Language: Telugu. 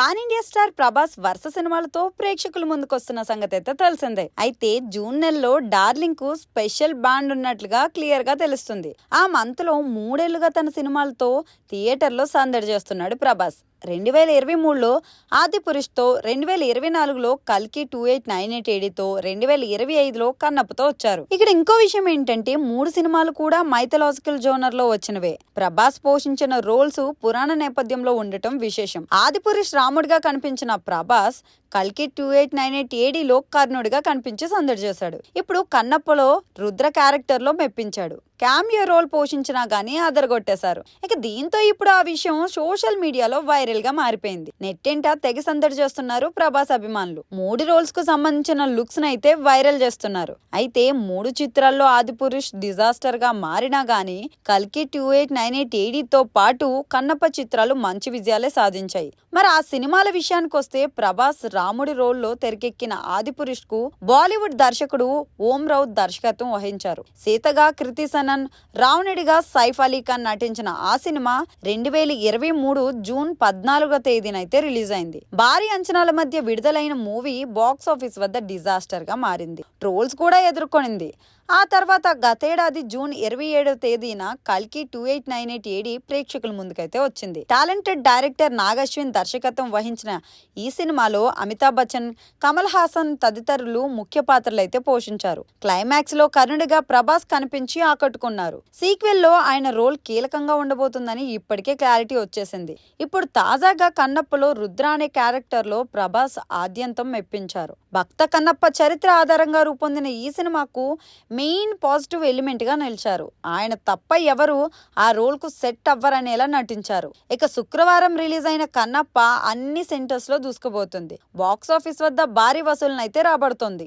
పాన్ ఇండియా స్టార్ ప్రభాస్ వరుస సినిమాలతో ప్రేక్షకుల ముందుకొస్తున్న సంగతి అయితే తెలిసిందే. అయితే జూన్ నెలలో డార్లింగ్కు స్పెషల్ బాండ్ ఉన్నట్లుగా క్లియర్గా తెలుస్తుంది. ఆ మంత్లో మూడేళ్ళుగా తన సినిమాలతో థియేటర్లో సందడి చేస్తున్నాడు ప్రభాస్. రెండు వేల ఇరవై మూడులో ఆది పురుష్తో రెండు వేల ఇరవై నాలుగులో కల్కి టూ ఎయిట్ నైన్ ఎయిట్ ఏడితో రెండు వేల ఇరవై ఐదులో కన్నప్పతో వచ్చారు. ఇక్కడ ఇంకో విషయం ఏంటంటే మూడు సినిమాలు కూడా మైథలాజికల్ జోనర్లో వచ్చినవే. ప్రభాస్ పోషించిన రోల్స్ పురాణ నేపథ్యంలో ఉండటం విశేషం. ఆది పురుష్ రాముడిగా కనిపించిన ప్రభాస్ కల్కి టూ ఎయిట్ నైన్ ఎయిట్ ఏడీలో కర్ణుడిగా కనిపించి సందడి చేశాడు. ఇప్పుడు కన్నప్పలో రుద్ర క్యారెక్టర్లో మెప్పించాడు. క్యామియో రోల్ పోషించినా గానీ అదరగొట్టేశారు. ఇక దీంతో ఇప్పుడు ఆ విషయం సోషల్ మీడియాలో వైరల్గా మారిపోయింది. నెట్టింట తెగ సందడి చేస్తున్నారు ప్రభాస్ అభిమానులు. మూడు రోల్స్కు సంబంధించిన లుక్స్ అయితే వైరల్ చేస్తున్నారు. అయితే మూడు చిత్రాల్లో ఆది పురుష్ డిజాస్టర్గా మారినా గానీ కల్కి టూ ఎయిట్ నైన్ ఎయిట్ ఏడీతో పాటు కన్నప్ప చిత్రాలు మంచి విజయాలే సాధించాయి. మరి ఆ సినిమాల విషయానికి వస్తే ప్రభాస్ రాముడి రోల్లో తెరకెక్కిన ఆదిపురుష్కు బాలీవుడ్ దర్శకుడు ఓం రౌత్ దర్శకత్వం వహించారు. సీతగా కృతి సనన్ రావణుడిగా సైఫ్ అలీ ఖాన్ నటించిన ఆ సినిమా రెండు వేల ఇరవై మూడు జూన్ పద్నాలుగో తేదీనైతే రిలీజ్ అయింది. భారీ అంచనాల మధ్య విడుదలైన మూవీ బాక్స్ ఆఫీస్ వద్ద డిజాస్టర్గా మారింది. ట్రోల్స్ కూడా ఎదుర్కొనింది. ఆ తర్వాత గతేడాది జూన్ ఇరవై ఏడవ తేదీన కల్కి two eight nine eight AD ప్రేక్షకుల ముందుకైతే వచ్చింది. టాలెంటెడ్ డైరెక్టర్ నాగశ్విన్ దర్శకత్వం వహించిన ఈ సినిమాలో అమితాబ్ బచ్చన్ కమల్ హాసన్ తదితరులు ముఖ్య పాత్రలు అయితే పోషించారు. క్లైమాక్స్లో కరుణుడిగా ప్రభాస్ కనిపించి ఆకట్టుకున్నారు. సీక్వెల్లో ఆయన రోల్ కీలకంగా ఉండబోతుందని ఇప్పటికే క్లారిటీ వచ్చేసింది. ఇప్పుడు తాజాగా కన్నప్పలో రుద్ర అనే క్యారెక్టర్లో ప్రభాస్ ఆద్యంతం మెప్పించారు. భక్త కన్నప్ప చరిత్ర ఆధారంగా రూపొందిన ఈ సినిమాకు మెయిన్ పాజిటివ్ ఎలిమెంట్గా నిలిచారు. ఆయన తప్ప ఎవరు ఆ రోల్కు సెట్ అవ్వరనేలా నటించారు. ఇక శుక్రవారం రిలీజ్ అయిన కన్నప్ప అన్ని సెంటర్స్లో దూసుకుపోతుంది. బాక్స్ ఆఫీస్ వద్ద భారీ వసూలను అయితే రాబడుతోంది.